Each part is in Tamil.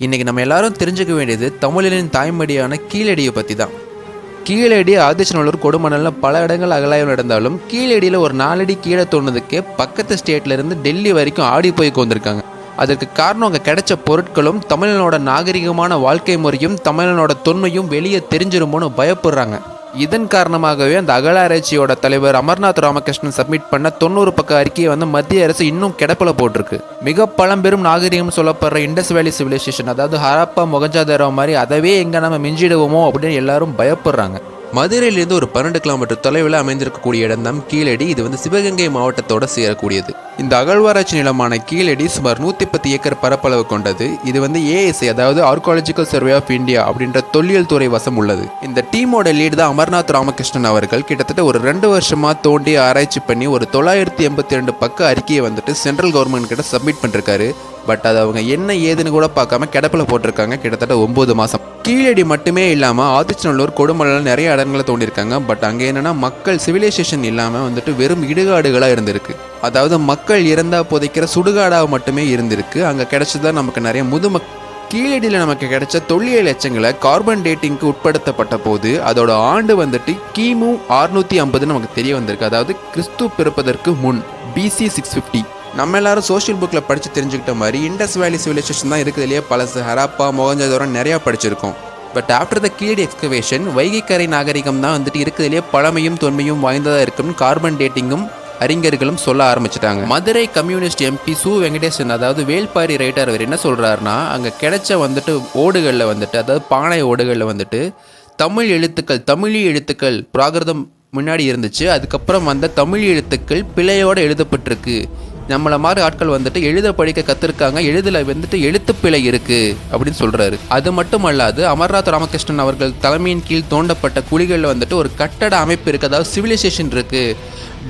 இன்றைக்கி நம்ம எல்லாரும் தெரிஞ்சுக்க வேண்டியது தமிழனின் தாய்மடியான கீழடியை பற்றி தான் கீழடி ஆதிச்சநல்லூர் கொடுமணலில் பல இடங்கள் அகலாயம் நடந்தாலும் கீழடியில் ஒரு நாலடி கீழே தோணுதுக்கே பக்கத்து ஸ்டேட்லேருந்து டெல்லி வரைக்கும் ஆடி போய் கொண்டிருக்காங்க அதற்கு காரணம் அங்கே கிடைச்ச பொருட்களும் தமிழனோட நாகரிகமான வாழ்க்கை முறையும் தமிழனோட தொன்மையும் வெளியே தெரிஞ்சிருமோன்னு பயப்படுறாங்க. இதன் காரணமாகவே அந்த அகலாராய்ச்சியோட தலைவர் அமர்நாத் ராமகிருஷ்ணன் சப்மிட் பண்ண தொண்ணூறு பக்க அறிக்கையை வந்து மத்திய அரசு இன்னும் கிடப்பில் போட்டிருக்கு. மிக பழம்பெரும் நாகரிகம் சொல்லப்படுற இண்டஸ் வேலி சிவிலைசேஷன் அதாவது ஹராப்பா மொகஞ்சாதாரோ மாதிரி அதவே எங்கே நம்ம மிஞ்சிடுவோமோ அப்படின்னு எல்லாரும் பயப்படுறாங்க. மதுரையிலிருந்து ஒரு பன்னெண்டு கிலோமீட்டர் தொலைவில் அமைந்திருக்கக்கூடிய இடம்தான் கீழடி. இது வந்து சிவகங்கை மாவட்டத்தோட சேரக்கூடியது. இந்த அகழ்வாராய்ச்சி நிலமான கீழடி சுமார் நூற்றி பத்து ஏக்கர் பரப்பளவு கொண்டது. இது வந்து ஏஎஸ்ஐ அதாவது ஆர்காலஜிக்கல் சர்வே ஆஃப் இந்தியா அப்படின்ற தொல்லியல் துறை வசம் உள்ளது. இந்த டீமோட லீடு தான் அமர்நாத் ராமகிருஷ்ணன் அவர்கள். கிட்டத்தட்ட ஒரு ரெண்டு வருஷமாக தோண்டி ஆராய்ச்சி பண்ணி ஒரு தொள்ளாயிரத்தி எண்பத்தி ரெண்டு பக்க அறிக்கையை வந்துட்டு சென்ட்ரல் கவர்மெண்ட் கிட்ட சப்மிட் பண்ணிருக்காரு. பட் அது அவங்க என்ன ஏதுன்னு கூட பார்க்காம கிடப்பில் போட்டிருக்காங்க. கிட்டத்தட்ட ஒம்பது மாதம் கீழடி மட்டுமே இல்லாமல் ஆதிச்சநல்லூர் கொடுமலையில் நிறைய இடங்களை தோண்டியிருக்காங்க. பட் அங்கே என்னென்னா மக்கள் சிவிலைசேஷன் இல்லாமல் வந்துட்டு வெறும் இடுகாடுகளாக இருந்திருக்கு. அதாவது மக்கள் இறந்தா புதைக்கிற சுடுகாடாக மட்டுமே இருந்திருக்கு. அங்கே கிடைச்சதான் நமக்கு நிறைய முதுமக் கீழடியில் நமக்கு கிடைச்ச தொல்லியல் எச்சங்களை கார்பன் டேட்டிங்க்கு உட்படுத்தப்பட்ட போது அதோட ஆண்டு வந்துட்டு கிமு ஆறுநூற்றி ஐம்பதுன்னு நமக்கு தெரிய வந்திருக்கு. அதாவது கிறிஸ்து பிறப்பதற்கு முன் பிசி சிக்ஸ் ஃபிஃப்டி நம்ம எல்லாரும் சோஷியல் புக்கில் படித்து தெரிஞ்சுக்கிட்ட மாதிரி இண்டஸ் வேலி சிவிலைசேஷன் தான் இருக்குதுலேயே பழசு ஹராப்பா மொகஞ்சதோரம் நிறையா படிச்சிருக்கோம். But after the Keezhadi excavation வைகைக்கரை நாகரிகம் தான் வந்துட்டு இருக்கிறதுலேயே பழமையும் தொன்மையும் வாய்ந்ததாக இருக்கும்னு கார்பன் டேட்டிங்கும் அறிஞர்களும் சொல்ல ஆரம்பிச்சிட்டாங்க. மதுரை கம்யூனிஸ்ட் எம்பி சு. வெங்கடேசன் அதாவது வேல்பாரி ரைட்டர் அவர் என்ன சொல்கிறாருன்னா அங்கே கிடைச்ச வந்துட்டு ஓடுகளில் வந்துட்டு அதாவது பானை ஓடுகளில் வந்துட்டு தமிழ் எழுத்துக்கள் தமிழி எழுத்துக்கள் பிராகிருதம் முன்னாடி இருந்துச்சு. அதுக்கப்புறம் வந்த தமிழ் எழுத்துக்கள் பிழையோடு எழுதப்பட்டிருக்கு. நம்மளை மாதிரி ஆட்கள் வந்துட்டு எழுத படிக்க கற்றுருக்காங்க எழுதுல வந்துட்டு எழுத்துப்பிழை இருக்கு அப்படின்னு சொல்றாரு. அது மட்டும் அல்லாது அமர்நாத் ராமகிருஷ்ணன் அவர்கள் தலைமையின் கீழ் தோண்டப்பட்ட குழிகளில் வந்துட்டு ஒரு கட்டட அமைப்பு இருக்கு. அதாவது சிவிலைசேஷன் இருக்கு.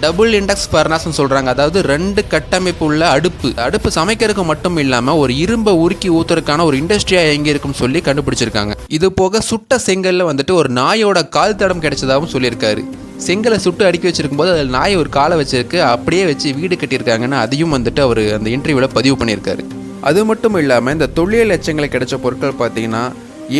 டபுள் இண்டெக்ஸ் ஃபர்னாஸ்னு சொல்கிறாங்க அதாவது ரெண்டு கட்டமைப்பு உள்ள அடுப்பு. அடுப்பு சமைக்கிறதுக்கு மட்டும் இல்லாமல் ஒரு இரும்பை உருக்கி ஊத்துறதுக்கான ஒரு இண்டஸ்ட்ரியாக எங்கே இருக்குன்னு சொல்லி கண்டுபிடிச்சிருக்காங்க. இது போக சுட்ட செங்கல்ல வந்துட்டு ஒரு நாயோட கால் தடம் கிடைச்சதாகவும் சொல்லியிருக்காரு. செங்கலை சுட்டு அடுக்கி வச்சிருக்கும் போது அதில் நாய் ஒரு காலை வச்சிருக்கு அப்படியே வச்சு வீடு கட்டியிருக்காங்கன்னு அதையும் வந்துட்டு அவர் அந்த இன்டர்வியூவில் பதிவு பண்ணியிருக்காரு. அது மட்டும் இல்லாமல் இந்த தொழில் எச்சங்களை கிடைச்ச பொருட்கள் பார்த்தீங்கன்னா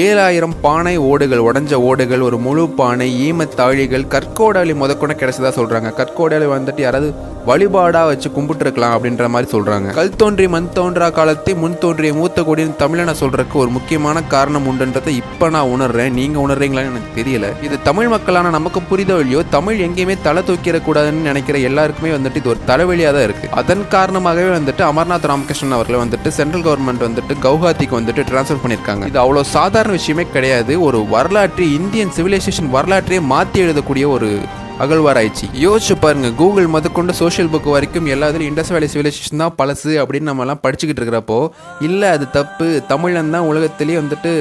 ஏழாயிரம் பானை ஓடுகள் உடஞ்ச ஓடுகள் ஒரு முழு பானை ஈமத்தாழிகள் கற்கோடாலி முதற்கொண்டு கிடைச்சதா சொல்கிறாங்க கற்கோடாலி வந்துட்டு யாராவது வழிபாடா வச்சு கும்பிட்டுருக்கலாம் அப்படின்ற மாதிரி சொல்றாங்க. கல் தோன்றி மண் தோன்றா காலத்தை முன் தோன்றிய மூத்த கொடின்னு தமிழனை சொல்றதுக்கு ஒரு முக்கியமான காரணம் உண்டுன்றதை இப்போ நான் உணர்றேன். நீங்க உணர்றீங்களான்னு எனக்கு தெரியல. இது தமிழ் மக்களான நமக்கு புரிதோ இல்லையோ தமிழ் எங்கேயுமே தலை தூக்கிடக்கூடாதுன்னு நினைக்கிற எல்லாருக்குமே வந்துட்டு இது ஒரு தலைவலியாக தான் இருக்கு. அதன் காரணமாகவே வந்துட்டு அமர்நாத் ராமகிருஷ்ணன் அவர்களை வந்துட்டு சென்ட்ரல் கவர்மெண்ட் வந்துட்டு கவுஹாத்திக்கு வந்துட்டு ட்ரான்ஸ்ஃபர் பண்ணியிருக்காங்க. இது அவ்வளோ சாதாரண விஷயமே கிடையாது. ஒரு வரலாற்று இந்தியன் சிவிலைசேஷன் வரலாற்றையே மாற்றி எழுதக்கூடிய ஒரு அகழ்வாராய்ச்சி. யோசிச்சு பாருங்க கூகுள் முதற்கொண்டு சோஷியல் புக் வரைக்கும் எல்லாத்துலையும் இண்டஸ் வேலை சிவிலைசேஷன் தான் பழசு அப்படின்னு நம்மலாம் படிச்சுக்கிட்டு இருக்கிறப்போ இல்லை அது தப்பு. தமிழன் தான் உலகத்திலேயே வந்துட்டு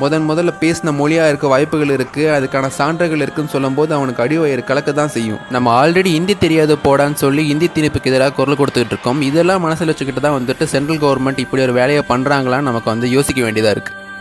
முதன் முதல்ல பேசின மொழியாக இருக்க வாய்ப்புகள் இருக்குது அதுக்கான சான்றுகள் இருக்குன்னு சொல்லும்போது அவனுக்கு அடிவயிறு கலக்க தான் செய்யும். நம்ம ஆல்ரெடி ஹிந்தி தெரியாது போடான்னு சொல்லி ஹிந்தி திணிப்புக்கு எதிராக குரல் கொடுத்துக்கிட்டு இருக்கோம். இதெல்லாம் மனசில் வச்சுக்கிட்டு தான் வந்துட்டு சென்ட்ரல் கவர்மெண்ட் இப்படி ஒரு வேலையை பண்ணுறாங்களான்னு நமக்கு வந்து யோசிக்க வேண்டியதாக இருக்குது